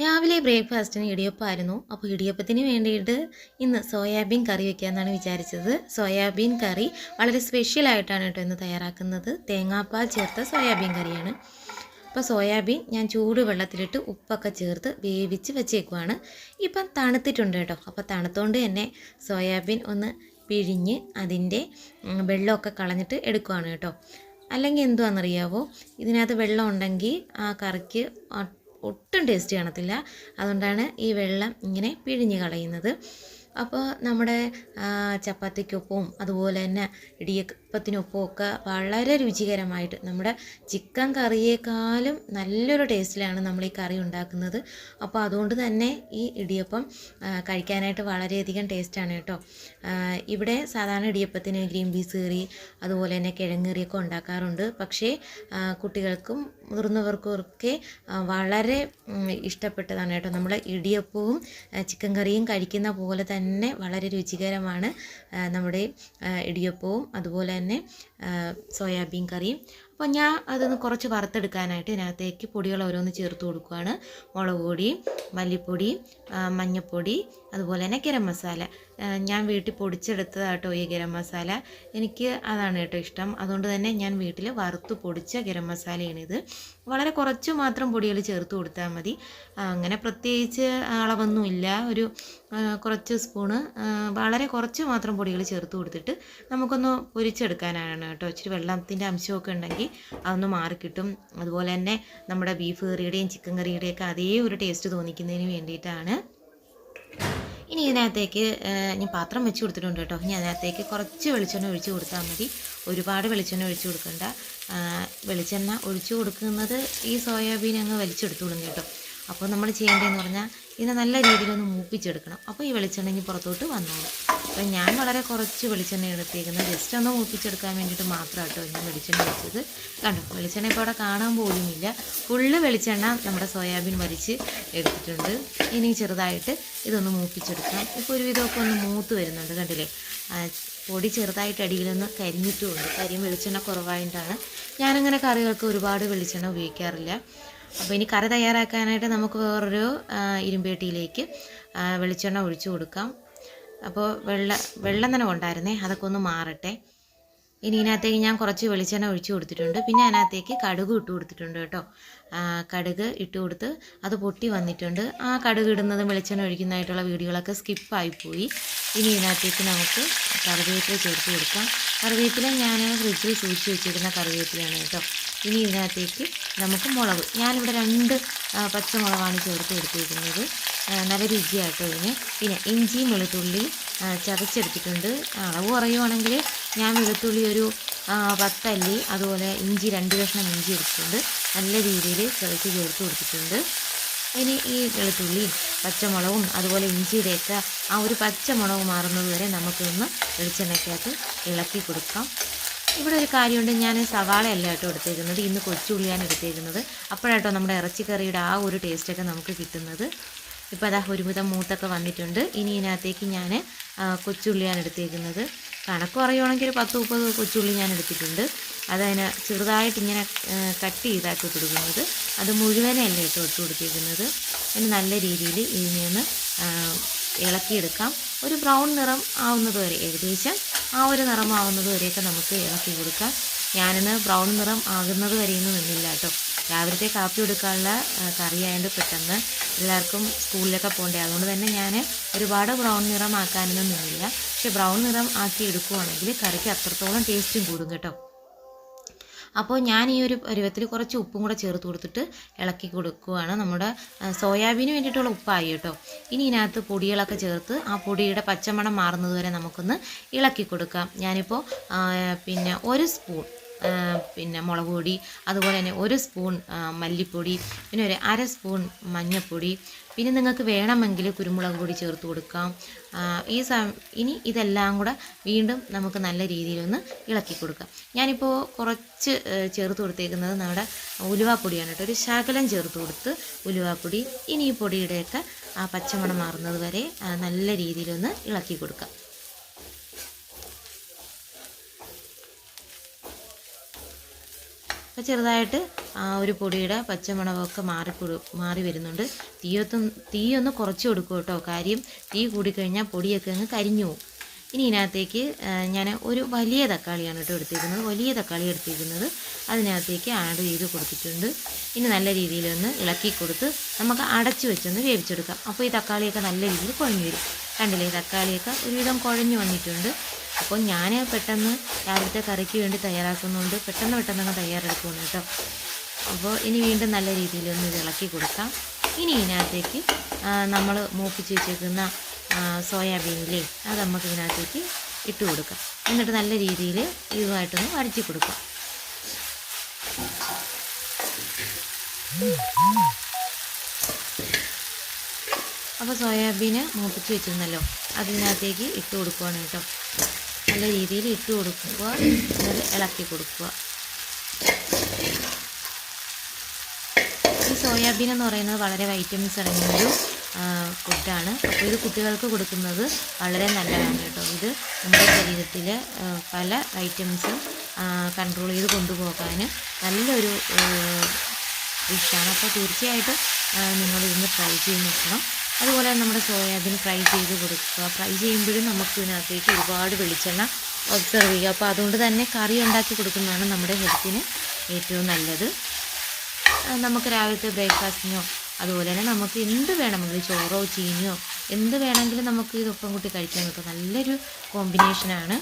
രാവിലെ ബ്രേക്ക്ഫാസ്റ്റിന് ഇടിയപ്പമായിരുന്നു. അപ്പോൾ ഇടിയപ്പത്തിന് വേണ്ടിയിട്ട് ഇന്ന് സോയാബീൻ കറി വയ്ക്കാമെന്നാണ് വിചാരിച്ചത്. സോയാബീൻ കറി വളരെ സ്പെഷ്യലായിട്ടാണ് കേട്ടോ ഇന്ന് തയ്യാറാക്കുന്നത്. തേങ്ങാപ്പാൽ ചേർത്ത സോയാബീൻ കറിയാണ്. അപ്പോൾ സോയാബീൻ ഞാൻ ചൂട് വെള്ളത്തിലിട്ട് ഉപ്പൊക്കെ ചേർത്ത് വേവിച്ച് വെച്ചേക്കുവാണ്. ഇപ്പം തണുത്തിട്ടുണ്ട് കേട്ടോ. അപ്പോൾ തണുത്തോണ്ട് തന്നെ സോയാബീൻ ഒന്ന് പിഴിഞ്ഞ് അതിന്റെ വെള്ളമൊക്കെ കളഞ്ഞിട്ട് എടുക്കുവാണ് കേട്ടോ. അല്ലെങ്കിൽ എന്തുവാണെന്നറിയാവോ? ഇതിനകത്ത് വെള്ളം ഉണ്ടെങ്കിൽ ആ കറിക്ക് ഒട്ടും ടേസ്റ്റ് കാണത്തില്ല. അതുകൊണ്ടാണ് ഈ വെള്ളം ഇങ്ങനെ പിഴിഞ്ഞ് കളയുന്നത്. അപ്പോൾ നമ്മുടെ ചപ്പാത്തിക്കൊപ്പവും അതുപോലെ തന്നെ ഇടിയപ്പത്തിനൊപ്പവും ഒക്കെ വളരെ രുചികരമായിട്ട് നമ്മുടെ ചിക്കൻ കറിയേക്കാളും നല്ലൊരു ടേസ്റ്റിലാണ് നമ്മൾ ഈ കറി ഉണ്ടാക്കുന്നത്. അപ്പോൾ അതുകൊണ്ട് തന്നെ ഈ ഇടിയപ്പം കഴിക്കാനായിട്ട് വളരെയധികം ടേസ്റ്റാണ് കേട്ടോ. ഇവിടെ സാധാരണ ഇടിയപ്പത്തിന് ഗ്രീൻ പീസ് കറി അതുപോലെ തന്നെ കിഴങ്ങ് കറിയൊക്കെ ഉണ്ടാക്കാറുണ്ട്. പക്ഷേ കുട്ടികൾക്കും മുതിർന്നവർക്കും ഒക്കെ വളരെ ഇഷ്ടപ്പെട്ടതാണ് കേട്ടോ. നമ്മൾ ഇടിയപ്പവും ചിക്കൻ കറിയും കഴിക്കുന്ന പോലെ തന്നെ വളരെ രുചികരമാണ് നമ്മുടെ ഇടിയപ്പവും അതുപോലെ തന്നെ ആ, സോയാബീൻ കറിയും. അപ്പോൾ ഞാൻ അതൊന്ന് കുറച്ച് വറുത്തെടുക്കാനായിട്ട് ഇതിനകത്തേക്ക് പൊടികൾ ഓരോന്ന് ചേർത്ത് കൊടുക്കുകയാണ് മുളക് പൊടി മല്ലിപ്പൊടി മഞ്ഞൾപ്പൊടി അതുപോലെ തന്നെ ഗരം മസാല. ഞാൻ വീട്ടിൽ പൊടിച്ചെടുത്തതാട്ടോ ഈ ഗരം മസാല. എനിക്ക് അതാണ് കേട്ടോ ഇഷ്ടം. അതുകൊണ്ട് തന്നെ ഞാൻ വീട്ടിൽ വറുത്ത് പൊടിച്ച ഗരം മസാലയാണിത് വളരെ കുറച്ച് മാത്രം പൊടികൾ ചേർത്ത് കൊടുത്താൽ മതി. അങ്ങനെ പ്രത്യേകിച്ച് അളവൊന്നുമില്ല. ഒരു കുറച്ച് സ്പൂണ് വളരെ കുറച്ച് മാത്രം പൊടികൾ ചേർത്ത് കൊടുത്തിട്ട് നമുക്കൊന്ന് പൊരിച്ചെടുക്കാനാണ് കേട്ടോ. ഇച്ചിരി വെള്ളത്തിന്റെ അംശമൊക്കെ ഉണ്ടെങ്കിൽ അതൊന്ന് മാറിക്കിട്ടും അതുപോലെ തന്നെ നമ്മുടെ ബീഫ് കറിയുടെയും ചിക്കൻ കറിയുടെയും ഒക്കെ അതേ ഒരു ടേസ്റ്റ് തോന്നിക്കുന്നതിന് വേണ്ടിയിട്ടാണ്. ഇനി ഇതിനകത്തേക്ക് ഞാൻ പാത്രം വെച്ച് കൊടുത്തിട്ടുണ്ട് കേട്ടോ. ഇനി അതിനകത്തേക്ക് കുറച്ച് വെളിച്ചെണ്ണ ഒഴിച്ച് കൊടുത്താൽ മതി. ഒരുപാട് വെളിച്ചെണ്ണ ഒഴിച്ച് കൊടുക്കണ്ട. വെളിച്ചെണ്ണ ഒഴിച്ച് കൊടുക്കുന്നത് ഈ സോയാബീൻ അങ്ങ് വലിച്ചെടുത്തോളും കേട്ടോ. അപ്പോൾ നമ്മൾ ചെയ്യേണ്ടതെന്ന് പറഞ്ഞാൽ ഇതിനെ നല്ല രീതിയിൽ ഒന്ന് മൂപ്പിച്ചെടുക്കണം. അപ്പോൾ ഈ വെളിച്ചെണ്ണ ഇനി പുറത്തോട്ട് വന്നോളും. അപ്പോൾ ഞാൻ വളരെ കുറച്ച് വെളിച്ചെണ്ണ എടുത്തേക്കുന്നത്. ജസ്റ്റ് ഒന്ന് മൂപ്പിച്ചെടുക്കാൻ വേണ്ടിയിട്ട് മാത്രം കേട്ടോ ഞാൻ വെളിച്ചെണ്ണ വെച്ചത്. കണ്ടു വെളിച്ചെണ്ണ ഇപ്പോൾ അവിടെ കാണാൻ പോലുമില്ല. ഫുള്ള് വെളിച്ചെണ്ണ നമ്മുടെ സോയാബീൻ വലിച്ച് എടുത്തിട്ടുണ്ട്. ഇനി ചെറുതായിട്ട് ഇതൊന്ന് മൂപ്പിച്ചെടുക്കാം. ഇപ്പോൾ ഒരുവിധമൊക്കെ ഒന്ന് മൂത്ത് വരുന്നുണ്ട് കണ്ടില്ലേ? പൊടി ചെറുതായിട്ട് അടിയിലൊന്ന് കരിഞ്ഞിട്ടുമുണ്ട്. കരിയും വെളിച്ചെണ്ണ കുറവായിട്ടാണ്. ഞാനങ്ങനെ കറികൾക്ക് ഒരുപാട് വെളിച്ചെണ്ണ ഉപയോഗിക്കാറില്ല. അപ്പോൾ ഇനി കറി തയ്യാറാക്കാനായിട്ട് നമുക്ക് വേറൊരു ഇരുമ്പേട്ടിയിലേക്ക് വെളിച്ചെണ്ണ ഒഴിച്ചു കൊടുക്കാം. അപ്പോൾ വെള്ള വെള്ളം തന്നെ ഉണ്ടായിരുന്നേ അതൊക്കെ ഒന്ന് മാറട്ടെ. ഇനി ഇതിനകത്തേക്ക് ഞാൻ കുറച്ച് വെളിച്ചെണ്ണ ഒഴിച്ചു കൊടുത്തിട്ടുണ്ട്. പിന്നെ അതിനകത്തേക്ക് കടുക് ഇട്ട് കൊടുത്തിട്ടുണ്ട് കേട്ടോ. കടുക് ഇട്ട് കൊടുത്ത് അത് പൊട്ടി വന്നിട്ടുണ്ട്. ആ കടുക് ഇടുന്നതും വെളിച്ചെണ്ണ ഒഴിക്കുന്നതായിട്ടുള്ള വീഡിയോകളൊക്കെ സ്കിപ്പായിപ്പോയി ഇനി ഇതിനകത്തേക്ക് നമുക്ക് കറിവേപ്പില ചേർത്ത് കൊടുക്കാം. കറിവേപ്പില ഞാൻ ഫ്രിഡ്ജിൽ സൂക്ഷിച്ച് വെച്ചിരുന്ന കറിവേപ്പിലയാണ് കേട്ടോ. ഇനി ഇതിനകത്തേക്ക് നമുക്ക് മുളക്. ഞാനിവിടെ രണ്ട് പച്ചമുളകാണ് ചേർത്ത് കൊടുത്തിരിക്കുന്നത് നല്ല രുചിയാട്ടോ ഇതിന്. പിന്നെ ഇഞ്ചിയും വെളുത്തുള്ളി ചതച്ചെടുത്തിട്ടുണ്ട്. അളവ് കുറയുവാണെങ്കിൽ ഞാൻ വെളുത്തുള്ളി ഒരു പത്തല്ലി അതുപോലെ ഇഞ്ചി രണ്ട് കഷ്ണം ഇഞ്ചി എടുത്തിട്ടുണ്ട്. നല്ല രീതിയിൽ ചതച്ച് ചേർത്ത് കൊടുത്തിട്ടുണ്ട്. ഇനി ഈ വെളുത്തുള്ളിയും പച്ചമുളകും അതുപോലെ ഇഞ്ചിയുടെയൊക്കെ ആ ഒരു പച്ചമുളക് മാറുന്നത് വരെ നമുക്കൊന്ന് വെളിച്ചെണ്ണയ്ക്കകത്ത് ഇളക്കി കൊടുക്കാം. ഇവിടെ ഒരു കാര്യമുണ്ട്. ഞാൻ സവാളയല്ല കേട്ടോ എടുത്തേക്കുന്നത്. ഇന്ന് കൊച്ചുള്ളിയാണ് എടുത്തേക്കുന്നത്. അപ്പോഴാട്ടോ നമ്മുടെ ഇറച്ചിക്കറിയുടെ ആ ഒരു ടേസ്റ്റൊക്കെ നമുക്ക് കിട്ടുന്നത്. ഇപ്പോൾ അതാ ഒരുവിധം മൂത്തൊക്കെ വന്നിട്ടുണ്ട്. ഇനി ഇതിനകത്തേക്ക് ഞാൻ കൊച്ചുള്ളിയാണ് എടുത്തേക്കുന്നത്. കണക്ക് പറയുവാണെങ്കിൽ ഒരു പത്ത് മുപ്പത് കൊച്ചുള്ളി ഞാൻ എടുത്തിട്ടുണ്ട്. അതതിന് ചെറുതായിട്ട് ഇങ്ങനെ കട്ട് ചെയ്താക്കി കൊടുക്കുന്നത്. അത് മുഴുവനല്ല കേട്ടോ ഇട്ട് കൊടുത്തിരിക്കുന്നത് അതിന് നല്ല രീതിയിൽ ഇതിനെ ഒന്ന് ഇളക്കിയെടുക്കാം. ഒരു ബ്രൗൺ നിറം ആവുന്നത് വരെ ഏകദേശം ആ ഒരു നിറമാവുന്നത് വരെയൊക്കെ നമുക്ക് ഇളക്കി കൊടുക്കാം. ഞാനിന്ന് ബ്രൗൺ നിറം ആകുന്നത് വരെയൊന്നും നിന്നില്ല കേട്ടോ. രാവിലത്തെ കാപ്പി കൊടുക്കാനുള്ള കറി കറിയായതുകൊണ്ട് പെട്ടെന്ന് എല്ലാവർക്കും സ്കൂളിലൊക്കെ പോകണ്ടേ അതുകൊണ്ട് തന്നെ ഞാൻ ഒരുപാട് ബ്രൗൺ നിറം ആക്കാനൊന്നും നിന്നില്ല. പക്ഷേ ബ്രൗൺ നിറം ആക്കി എടുക്കുവാണെങ്കിൽ കറിക്ക് അത്രത്തോളം ടേസ്റ്റും കൂടും കേട്ടോ. അപ്പോൾ ഞാൻ ഈ ഒരു പരുവത്തിൽ കുറച്ച് ഉപ്പും കൂടെ ചേർത്ത് കൊടുത്തിട്ട് ഇളക്കി കൊടുക്കുകയാണ് നമ്മുടെ സോയാബീന് വേണ്ടിയിട്ടുള്ള ഉപ്പായി കേട്ടോ. ഇനി ഇതിനകത്ത് പൊടികളൊക്കെ ചേർത്ത് ആ പൊടിയുടെ പച്ചമണം മാറുന്നത് വരെ നമുക്കൊന്ന് ഇളക്കി കൊടുക്കാം. ഞാനിപ്പോൾ പിന്നെ ഒരു സ്പൂൺ പിന്നെ മുളക് പൊടി അതുപോലെ തന്നെ ഒരു സ്പൂൺ മല്ലിപ്പൊടി പിന്നെ ഒരു അര സ്പൂൺ മഞ്ഞൾപ്പൊടി. പിന്നെ നിങ്ങൾക്ക് വേണമെങ്കിൽ കുരുമുളക് പൊടി ചേർത്ത് കൊടുക്കാം. ഈ സ ഇനി ഇതെല്ലാം കൂടെ വീണ്ടും നമുക്ക് നല്ല രീതിയിലൊന്ന് ഇളക്കി കൊടുക്കാം. ഞാനിപ്പോൾ കുറച്ച് ചേർത്ത് കൊടുത്തേക്കുന്നത് നമ്മുടെ ഉലുവാപ്പൊടിയാണ് കേട്ടോ. ഒരു ശകലം ചേർത്ത് കൊടുത്ത് ഉലുവാപ്പൊടി ഇനി ഈ പൊടിയുടെയൊക്കെ ആ പച്ചമണം മാറുന്നത് വരെ നല്ല രീതിയിലൊന്ന് ഇളക്കി കൊടുക്കാം. അപ്പോൾ ചെറുതായിട്ട് ആ ഒരു പൊടിയുടെ പച്ചമണമൊക്കെ മാറി മാറി വരുന്നുണ്ട്. തീയൊത്തും തീയൊന്ന് കുറച്ച് കൊടുക്കും കേട്ടോ. കാര്യം തീ കൂടിക്കഴിഞ്ഞാൽ പൊടിയൊക്കെ അങ്ങ് കരിഞ്ഞു പോകും. ഇനി ഇതിനകത്തേക്ക് ഞാൻ ഒരു വലിയ തക്കാളിയാണ് കേട്ടോ എടുത്തിരിക്കുന്നത്. വലിയ തക്കാളി എടുത്തിരിക്കുന്നത് അതിനകത്തേക്ക് ആഡ് ചെയ്ത് കൊടുത്തിട്ടുണ്ട്. ഇനി നല്ല രീതിയിലൊന്ന് ഇളക്കി കൊടുത്ത് നമുക്ക് അടച്ചു വെച്ചൊന്ന് വേവിച്ചെടുക്കാം. അപ്പോൾ ഈ തക്കാളിയൊക്കെ നല്ല രീതിയിൽ കുഴഞ്ഞു വരും. കണ്ടില്ലേ തക്കാളിയൊക്കെ ഒരുവിധം കുഴഞ്ഞു വന്നിട്ടുണ്ട്. അപ്പോൾ ഞാൻ പെട്ടെന്ന് രാവിലത്തെ കറിക്ക് വേണ്ടി തയ്യാറാക്കുന്നുണ്ട്. പെട്ടെന്ന് പെട്ടെന്ന് തയ്യാറെടുക്കുന്നു കേട്ടോ. അപ്പോൾ ഇനി വീണ്ടും നല്ല രീതിയിലൊന്ന് ഇളക്കി കൊടുക്കാം. ഇനി ഇതിനകത്തേക്ക് നമ്മൾ മൂപ്പിച്ച് വെച്ചേക്കുന്ന സോയാബീനില്ലേ അത് നമുക്ക് ഇതിനകത്തേക്ക് ഇട്ട് കൊടുക്കാം. എന്നിട്ട് നല്ല രീതിയിൽ ഇതുമായിട്ടൊന്ന് വരച്ച് കൊടുക്കാം. അപ്പോൾ സോയാബീന് മൂപ്പിച്ച് വെച്ചിരുന്നല്ലോ അതിനകത്തേക്ക് ഇട്ട് കൊടുക്കുവാണ് കേട്ടോ. നല്ല രീതിയിൽ ഇട്ട് കൊടുക്കുക എന്നിട്ട് ഇളക്കി കൊടുക്കുക ഈ സോയാബീൻ എന്ന് പറയുന്നത് വളരെ വൈറ്റമിൻസ് അടങ്ങിയൊരു ഫുഡാണ്. ഇത് കുട്ടികൾക്ക് കൊടുക്കുന്നത് വളരെ നല്ലതാണ് കേട്ടോ. ഇത് നമ്മുടെ ശരീരത്തിലെ പല ഐറ്റംസും കൺട്രോൾ ചെയ്ത് കൊണ്ടുപോകാൻ നല്ലൊരു ഡിഷാണ് അപ്പോൾ തീർച്ചയായിട്ടും നിങ്ങൾ ഇതിന് ട്രൈ ചെയ്ത് നോക്കണം. അതുപോലെ നമ്മുടെ സോയാബീൻ ഫ്രൈ ചെയ്ത് കൊടുക്കുക. ഫ്രൈ ചെയ്യുമ്പോഴും നമുക്ക് ഇതിനകത്തേക്ക് ഒരുപാട് വെളിച്ചെണ്ണ ഒബ്സർവ് ചെയ്യുക. അപ്പോൾ അതുകൊണ്ട് തന്നെ കറി ഉണ്ടാക്കി കൊടുക്കുന്നതാണ് നമ്മുടെ ഹെൽത്തിന് ഏറ്റവും നല്ലത്. നമുക്ക് രാവിലത്തെ ബ്രേക്ക്ഫാസ്റ്റിനോ അതുപോലെ തന്നെ നമുക്ക് എന്ത് വേണമെങ്കിലും ചോറോ ചീനിയോ എന്ത് വേണമെങ്കിലും നമുക്ക് ഇതൊപ്പം കൂട്ടി കഴിക്കാൻ കിട്ടും നല്ലൊരു കോമ്പിനേഷനാണ്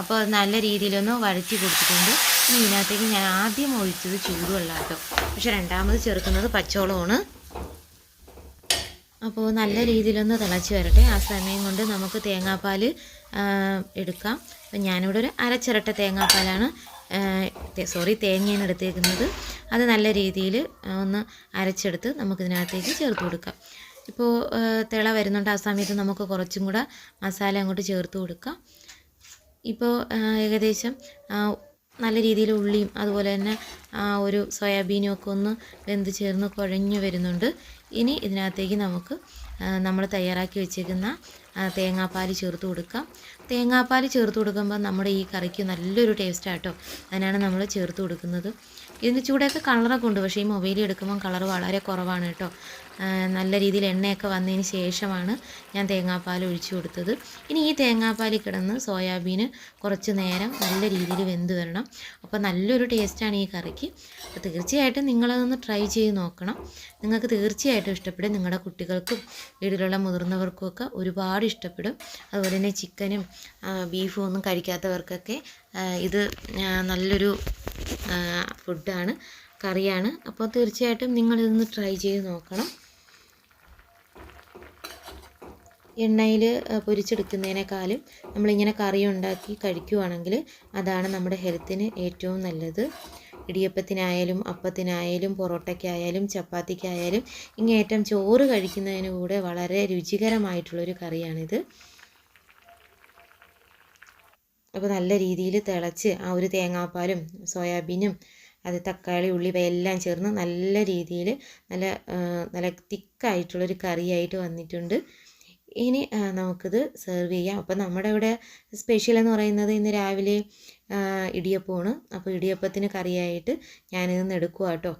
അപ്പോൾ നല്ല രീതിയിലൊന്ന് വഴറ്റി കൊടുത്തിട്ടുണ്ട്. ഇനി ഇതിനകത്തേക്ക് ഞാൻ ആദ്യം ഒഴിച്ചത് ചൂടുവെള്ളം കേട്ടോ പക്ഷെ രണ്ടാമത് ചേർക്കുന്നത് പച്ചവളമാണ് അപ്പോൾ നല്ല രീതിയിലൊന്ന് തിളച്ച് വരട്ടെ. ആ സമയം കൊണ്ട് നമുക്ക് തേങ്ങാപ്പാൽ എടുക്കാം. അപ്പം ഞാനിവിടെ ഒരു അരച്ചിരട്ട തേങ്ങാപ്പാലാണ് സോറി തേങ്ങയാണ് എടുത്തേക്കുന്നത്. അത് നല്ല രീതിയിൽ ഒന്ന് അരച്ചെടുത്ത് നമുക്കിതിനകത്തേക്ക് ചേർത്ത് കൊടുക്കാം. ഇപ്പോൾ തിള വരുന്നുണ്ട്. ആ സമയത്ത് നമുക്ക് കുറച്ചും കൂടെ മസാല അങ്ങോട്ട് ചേർത്ത് കൊടുക്കാം. ഇപ്പോൾ ഏകദേശം നല്ല രീതിയിൽ ഉള്ളിയും അതുപോലെ തന്നെ ആ ഒരു സോയാബീനും ഒക്കെ ഒന്ന് വെന്ത് ചേർന്ന് കുഴഞ്ഞു വരുന്നുണ്ട്. ഇനി ഇതിനകത്തേക്ക് നമുക്ക് നമ്മൾ തയ്യാറാക്കി വെച്ചേക്കുന്ന തേങ്ങാപ്പാൽ ചേർത്ത് കൊടുക്കാം. തേങ്ങാപ്പാൽ ചേർത്ത് കൊടുക്കുമ്പോൾ നമ്മുടെ ഈ കറിക്ക് നല്ലൊരു ടേസ്റ്റാട്ടോ അതിനാണ് നമ്മൾ ചേർത്ത് കൊടുക്കുന്നത്. ഇതിന്റെ ചൂടൊക്കെ കളറൊക്കെ ഉണ്ട്. പക്ഷേ ഈ മൊബൈലിൽ എടുക്കുമ്പോൾ കളർ വളരെ കുറവാണ് കേട്ടോ നല്ല രീതിയിൽ എണ്ണയൊക്കെ വന്നതിന് ശേഷമാണ് ഞാൻ തേങ്ങാപ്പാൽ ഒഴിച്ചു കൊടുത്തത്. ഇനി ഈ തേങ്ങാപ്പാൽ കിടന്ന് സോയാബീന് കുറച്ച് നേരം നല്ല രീതിയിൽ വെന്ത് വരണം. അപ്പോൾ നല്ലൊരു ടേസ്റ്റാണ് ഈ കറിക്ക്. അപ്പോൾ തീർച്ചയായിട്ടും നിങ്ങളതൊന്ന് ട്രൈ ചെയ്ത് നോക്കണം. നിങ്ങൾക്ക് തീർച്ചയായിട്ടും ഇഷ്ടപ്പെടും. നിങ്ങളുടെ കുട്ടികൾക്കും വീട്ടിലുള്ള മുതിർന്നവർക്കും ഒക്കെ ഒരുപാട് ഇഷ്ടപ്പെടും. അതുപോലെ തന്നെ ചിക്കനും ബീഫും ഒന്നും കഴിക്കാത്തവർക്കൊക്കെ ഇത് നല്ലൊരു ഫുഡാണ് കറിയാണ്. അപ്പോൾ തീർച്ചയായിട്ടും നിങ്ങളിതൊന്ന് ട്രൈ ചെയ്ത് നോക്കണം. എണ്ണയിൽ പൊരിച്ചെടുക്കുന്നതിനേക്കാളും നമ്മളിങ്ങനെ കറി ഉണ്ടാക്കി കഴിക്കുവാണെങ്കിൽ അതാണ് നമ്മുടെ ഹെൽത്തിന് ഏറ്റവും നല്ലത്. ഇടിയപ്പത്തിനായാലും അപ്പത്തിനായാലും പൊറോട്ടയ്ക്കായാലും ചപ്പാത്തിക്കായാലും ഇങ്ങേറ്റം ചോറ് കഴിക്കുന്നതിന് കൂടെ വളരെ രുചികരമായിട്ടുള്ളൊരു കറിയാണിത്. അപ്പോൾ നല്ല രീതിയിൽ തിളച്ച് ആ ഒരു തേങ്ങാപ്പാലും സോയാബീനും അത് തക്കാളി ഉള്ളി എല്ലാം ചേർന്ന് നല്ല രീതിയിൽ നല്ല നല്ല തിക്കായിട്ടുള്ളൊരു കറിയായിട്ട് വന്നിട്ടുണ്ട്. ഇനി നമുക്കിത് സെർവ് ചെയ്യാം. അപ്പം നമ്മുടെ ഇവിടെ സ്പെഷ്യൽ എന്ന് പറയുന്നത് ഇന്ന് രാവിലെ ഇടിയപ്പമാണ്. അപ്പോൾ ഇടിയപ്പത്തിന് കറിയായിട്ട് ഞാനിതൊന്ന് എടുക്കുക കേട്ടോ.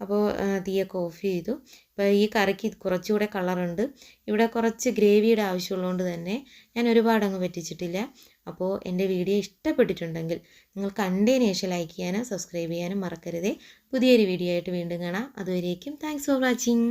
അപ്പോൾ തീയൊക്കെ ഓഫ് ചെയ്തു. ഇപ്പോൾ ഈ കറിക്ക് കുറച്ചുകൂടെ കളറുണ്ട്. ഇവിടെ കുറച്ച് ഗ്രേവിയുടെ ആവശ്യമുള്ളതുകൊണ്ട് തന്നെ ഞാൻ ഒരുപാട് അങ്ങ് പറ്റിച്ചിട്ടില്ല. അപ്പോൾ എന്റെ വീഡിയോ ഇഷ്ടപ്പെട്ടിട്ടുണ്ടെങ്കിൽ നിങ്ങൾ കണ്ടതിന് ശേഷം ലൈക്ക് ചെയ്യാനും സബ്സ്ക്രൈബ് ചെയ്യാനും മറക്കരുതേ. പുതിയൊരു വീഡിയോ ആയിട്ട് വീണ്ടും കാണാം. അതുവരേക്കും താങ്ക്സ് ഫോർ വാച്ചിങ്